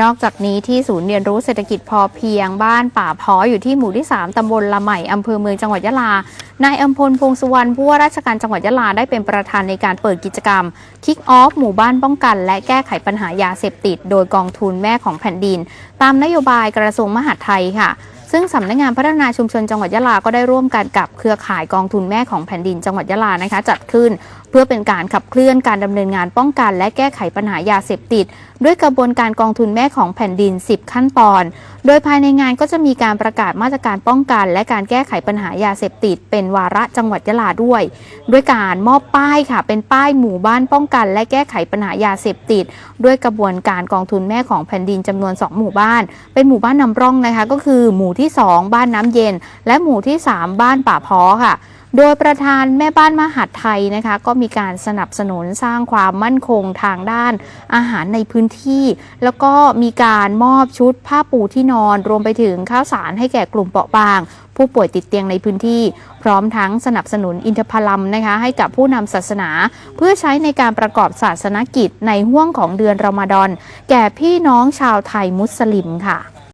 นอกจากนี้ที่ศูนย์เรียนรู้เศรษฐกิจพอเพียงบ้านป่าพออยู่ที่หมู่ที่ 3 ตำบลละใหม่อำเภอเมืองจังหวัดยะลา นายอัมพลพงสุวรรณผู้ว่าราชการจังหวัดยะลาได้เป็นประธานในการเปิดกิจกรรม คิกออฟหมู่บ้านป้องกัน และแก้ไขปัญหายาเสพติด โดยกองทุนแม่ของแผ่นดิน ตามนโยบายกระทรวงมหาดไทยค่ะ ซึ่งสำนักงานพัฒนาชุมชนจังหวัดยะลาก็ได้ร่วมกันกับเครือข่ายกองทุนแม่ของแผ่นดินจังหวัดยะลานะคะ จัดขึ้นเพื่อเป็นการขับเคลื่อนการดำเนินงานป้องกัน และแก้ไขปัญหายาเสพติด ด้วยกระบวนการกองทุนแม่ของแผ่นดิน 10 ขั้นตอน โดยภายในงานก็จะมีการประกาศมาตรการป้องกัน และการแก้ไขปัญหายาเสพติด เป็นวาระจังหวัดยะลาด้วย ด้วยการมอบป้ายค่ะ เป็นป้ายหมู่บ้านป้องกัน และแก้ไขปัญหายาเสพติด ด้วยกระบวนการกองทุนแม่ของแผ่นดินจำนวน 2 หมู่บ้าน เป็นหมู่บ้านนำร่องนะคะก็คือหมู่ที่ที่ 2 บ้านน้ำเย็น และหมู่ที่ 3 บ้านป่าพอค่ะ โดยประธานแม่บ้านมหาดไทยนะคะ ก็มีการสนับสนุนสร้างความมั่นคงทางด้านอาหารในพื้นที่ แล้วก็มีการมอบชุดผ้าปูที่นอน รวมไปถึงข้าวสารให้แก่กลุ่มเปราะบางผู้ป่วยติดเตียงในพื้นที่ พร้อมทั้งสนับสนุนอินทผลัมนะคะให้กับผู้นำศาสนา เพื่อใช้ในการประกอบศาสนกิจในห่วงของเดือนรอมฎอนแก่พี่น้องชาวไทยมุสลิมค่ะ